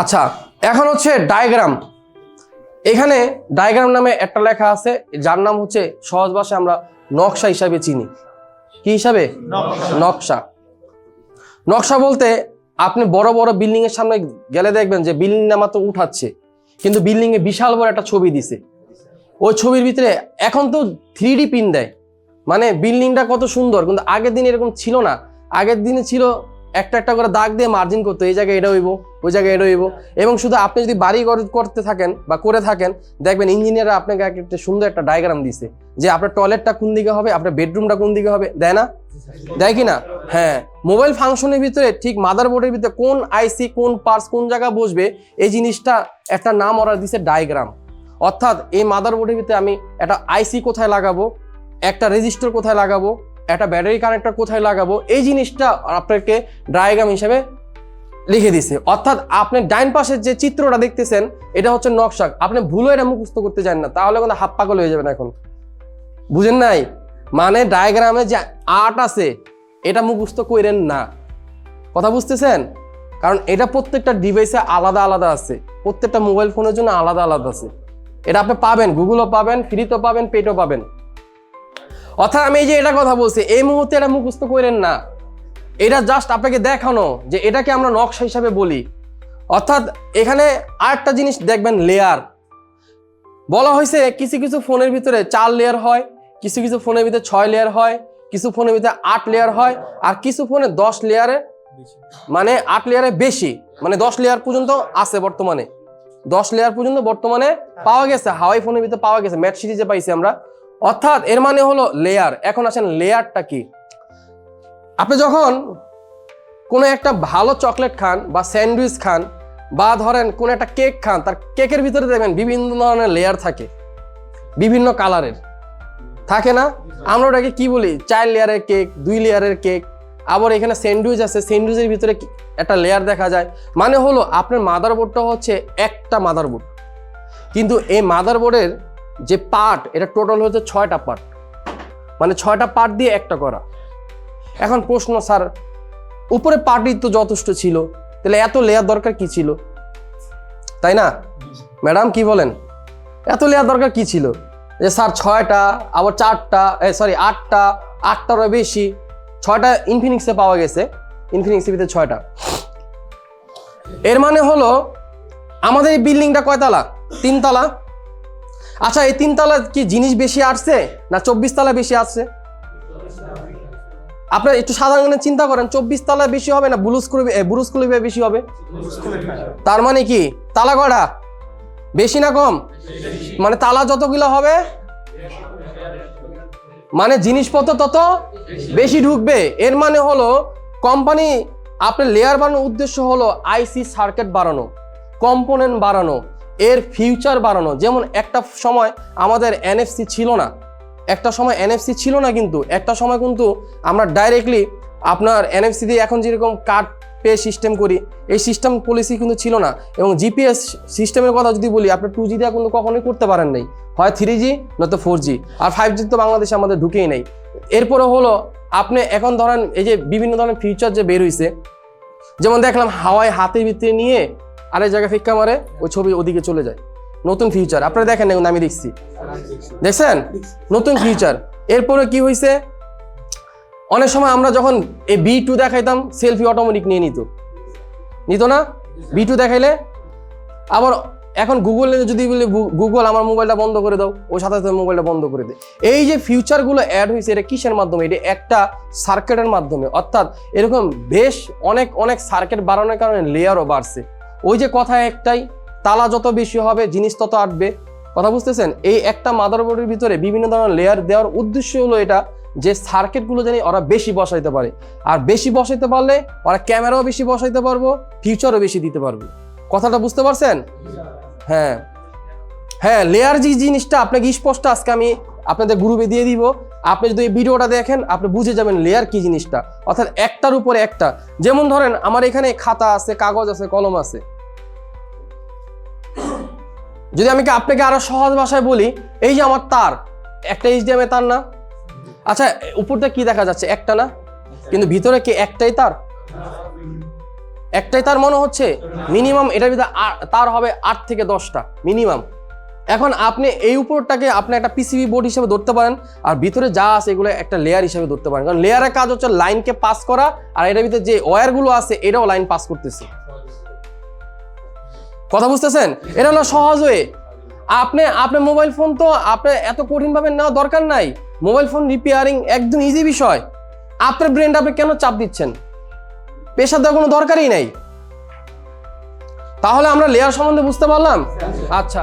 আচ্ছা এখন হচ্ছে ডায়াগ্রাম এখানে ডায়াগ্রাম নামে একটা লেখা আছে যার নাম হচ্ছে সহজ ভাষায় আমরা নকশা হিসাবে চিনি। কি হিসাবে? নকশা। নকশা। বলতে আপনি বড় বড় বিল্ডিং এর সামনে গেলে দেখবেন যে বিল্ডিং না মাত্র উঠাচ্ছে কিন্তু বিল্ডিং এ বিশাল বড় একটা ছবি দিছে। ওই ছবির ভিতরে এখন তো থ্রি ডি পিন দেয়। মানে বিল্ডিংটা কত সুন্দর কিন্তু আগের দিন এরকম ছিল না। আগের দিনে ছিল একটা একটা করে দাগ দিয়ে মার্জিন করতো এই জায়গায় এটা হইব। ওই জায়গায় হইব এবং শুধু আপনি যদি বাড়ি কর- করতে থাকেন বা করে থাকেন, দেখবেন ইঞ্জিনিয়ার আপনাকে এক একটা সুন্দর একটা ডায়াগ্রাম দিছে, যে আপনার টয়লেটটা কোন দিকে হবে, আপনার বেডরুমটা কোন দিকে হবে, দেয় না? দেয় কি না? হ্যাঁ। মোবাইল ফাংশনের ভিতরে ঠিক মাদারবোর্ডের ভিতরে কোন আইসি কোন পার্স কোন জায়গা বসবে, এই জিনিসটা একটা নাম ওরা দিছে ডায়াগ্রাম অর্থাৎ এই মাদারবোর্ডের ভিতরে আমি একটা আইসি কোথায় লাগাবো, একটা রেজিস্টার কোথায় লাগাবো, একটা ব্যাটারি কানেক্টর কোথায় লাগাবো, এই জিনিসটা আপনাকে ডায়াগ্রাম হিসেবে লিখে দিছে। অর্থাৎ আপনি ডাইন পাশের যে চিত্রটা দেখতেছেন, এটা হচ্ছে নকশা আপনি ভুলও এটা মুখস্থ করতে চান না, তাহলে কিন্তু হাত পাগল হয়ে যাবেন এখন। বুঝেন নাই? মানে ডায়াগ্রামে যে আর্ট আছে, এটা মুখস্থ করেন না। কথা বুঝতেছেন? কারণ এটা প্রত্যেকটা ডিভাইসে আলাদা আলাদা আছে। প্রত্যেকটা মোবাইল ফোনের জন্য আলাদা আলাদা আছে। এটা আপনি পাবেন গুগলও পাবেন ফ্রিতেও পাবেন পেটও পাবেন। অর্থাৎ আমি এই যে এটা কথা বলছি, এই মুহূর্তে এটা মুখস্থ করেন না। এটা জাস্ট আপনাকে দেখানো যে এটাকে আমরা নকশা হিসাবে বলি। অর্থাৎ এখানে আরেকটা জিনিস দেখবেন লেয়ার বলা হয়েছে কিছু কিছু ফোনের ভিতরে চার লেয়ার হয়, কিছু কিছু ফোনের ভিতরে ছয় লেয়ার হয়, কিছু ফোনের ভিতরে আট লেয়ার হয়, আর কিছু ফোনে দশ লেয়ারে মানে আট লেয়ারে বেশি মানে দশ লেয়ার পর্যন্ত আছে বর্তমানে। দশ লেয়ার পর্যন্ত বর্তমানে পাওয়া গেছে হাওয়াই ফোনের ভিতরে পাওয়া গেছে ম্যাট সিরিজে পাইছি আমরা। অর্থাৎ এর মানে হলো লেয়ার এখন আসেন লেয়ারটা কি? আপনি যখন কোনো একটা ভালো চকলেট খান বা স্যান্ডউইচ খান বা ধরেন কোনো একটা কেক খান, তার কেকের ভিতরে দেখবেন বিভিন্ন ধরনের লেয়ার থাকে, বিভিন্ন কালারের। থাকে না? আমরা ওটাকে কি বলি? চার লেয়ারের কেক, দুই লেয়ারের কেক, আবার এখানে স্যান্ডউইচ আছে, স্যান্ডউইচের ভিতরে একটা লেয়ার দেখা যায়। মানে হলো আপনার মাদারবোর্ডটা হচ্ছে একটা মাদারবোর্ড কিন্তু এই মাদারবোর্ডের যে পার্ট এটা টোটাল হচ্ছে ছয়টা পার্ট মানে ছয়টা পার্ট দিয়ে একটা করা। এখন প্রশ্ন, স্যার, উপরে পার্টই তো যথেষ্ট ছিল, তাহলে এত লেয়ার দরকার কি ছিল? তাই না? ম্যাডাম, কি বলেন? এত লেয়ার দরকার কি ছিল? যে স্যার, ছয়টা, আবার চারটা সরি আটটা, আটটারও বেশি, ছয়টা ইনফিনিক্সে পাওয়া গেছে ইনফিনিক্সের ভিতরে ছয়টা। এর মানে হলো, আমাদের এই বিল্ডিংটা কয়তলা? তিনতলা। আচ্ছা এই তিনতলা কি জিনিস বেশি আসছে, না চব্বিশ তলা বেশি আসছে? আপনার একটু সাধারণ চিন্তা করেন, চব্বিশ তলা বেশি হবে না বুলুস করবে বুরুস করবে বেশি হবে? তার মানে কি? তালা কয়টা? বেশি না কম? মানে তালা যতগুলো হবে মানে জিনিসপত্র তত বেশি ঢুকবে। এর মানে হলো কোম্পানি আপনার লেয়ার বাড়ানোর উদ্দেশ্য হলো আইসি সার্কিট বাড়ানো কম্পোনেন্ট বাড়ানো, এর ফিউচার বাড়ানো। যেমন একটা সময় আমাদের এনএফসি ছিল না একটা সময় এনএফসি ছিল না কিন্তু, একটা সময় কিন্তু আমরা ডাইরেক্টলি আপনার এনএফসি দিয়ে এখন যেরকম কার্ড পে সিস্টেম করি, এই সিস্টেম পলিসি কিন্তু ছিল না। এবং জিপিএস সিস্টেমের কথা যদি বলি, আপনি টু জি দিয়ে কিন্তু কখনোই করতে পারেন নাই। হয় থ্রি জি নয়তো ফোর জি আর ফাইভ জি তো বাংলাদেশে আমাদের ঢুকেই নেই। এরপরে হলো, আপনি এখন ধরেন এই যে বিভিন্ন ধরনের ফিউচার যে বের হইছে, যেমন দেখলাম হাওয়ায় হাতে ভিতরে নিয়ে আরেক জায়গায় ফিক্কা মারে, ওই ছবি ওদিকে চলে যায়। নতুন ফিউচার আপনারা দেখেন না কিন্তু আমি দেখছি। দেখছেন? নতুন ফিউচার এরপরে কি হয়েছে অনেক সময় আমরা যখন এই বি টু দেখাইতাম সেলফি অটোমেটিক নিয়ে নিত। নিত না? বি টু দেখাইলে, আবার এখন গুগলে যদি বলি গুগল আমার মোবাইলটা বন্ধ করে দাও ওই সাথে সাথে মোবাইলটা বন্ধ করে দে। এই যে ফিউচারগুলো অ্যাড হয়েছে এটা কিসের মাধ্যমে? এটা একটা সার্কেটের মাধ্যমে। অর্থাৎ এরকম বেশ অনেক অনেক সার্কেট বাড়ানোর কারণে লেয়ারও বাড়ছে। ওই যে কথা একটাই তালা যত বেশি হবে, জিনিস তত আটবে। কথা বুঝতেছেন? এই একটা মাদারবোর্ডের ভিতরে বিভিন্ন ধরনের লেয়ার দেওয়ার উদ্দেশ্য হলো এটা যে সার্কিটগুলো জানি ওরা বেশি বসাইতে পারে। আর বেশি বসাইতে পারলে ওরা ক্যামেরাও বেশি বসাইতে পারব ফিউচারও বেশি দিতে পারবে। কথাটা বুঝতে পারছেন? হ্যাঁ। হ্যাঁ লেয়ার যে জিনিসটা আপনাকে স্পষ্ট আজকে আমি আপনাদের গ্রুপে দিয়ে দিব। আপনি যদি এই ভিডিওটা দেখেন, আপনি বুঝে যাবেন লেয়ার কি জিনিসটা। অর্থাৎ একটার উপরে একটা। যেমন ধরেন, আমার এখানে খাতা আছে, কাগজ আছে, কলম আছে। যদি আমি আপনাকে আরও সহজ ভাষায় বলি, এই যে আমার তার, একটা এইচডিএমএ তার না? আচ্ছা উপরটা কি দেখা যাচ্ছে? একটা না? কিন্তু ভিতরে কি একটাই তার? একটাই তার মনে হচ্ছে? মিনিমাম এটার ভিতরে তার হবে আট থেকে দশটা, মিনিমাম। এখন আপনি এই উপরটাকে আপনি একটা পিসিবি বোর্ড হিসেবে ধরতে পারেন, আর ভিতরে যা আছে এগুলো একটা লেয়ার হিসেবে ধরতে পারেন। কারণ লেয়ারের কাজ হচ্ছে লাইনকে পাস করা, আর এটার ভিতরে যে ওয়্যারগুলো আছে, এটাও লাইন পাস করতেছে। কথা বুঝতেছেন? এটা না সহজ হয়ে আপনি আপনার মোবাইল ফোন তো আপনি এত কঠিনভাবে নেওয়া দরকার নাই। মোবাইল ফোন রিপেয়ারিং একদম ইজি বিষয়। আপনার ব্রেনটা আপনি কেন চাপ দিচ্ছেন? পেশা দেওয়ার কোনো দরকারই নেই। তাহলে আমরা লেয়ার সম্বন্ধে বুঝতে পারলাম? আচ্ছা।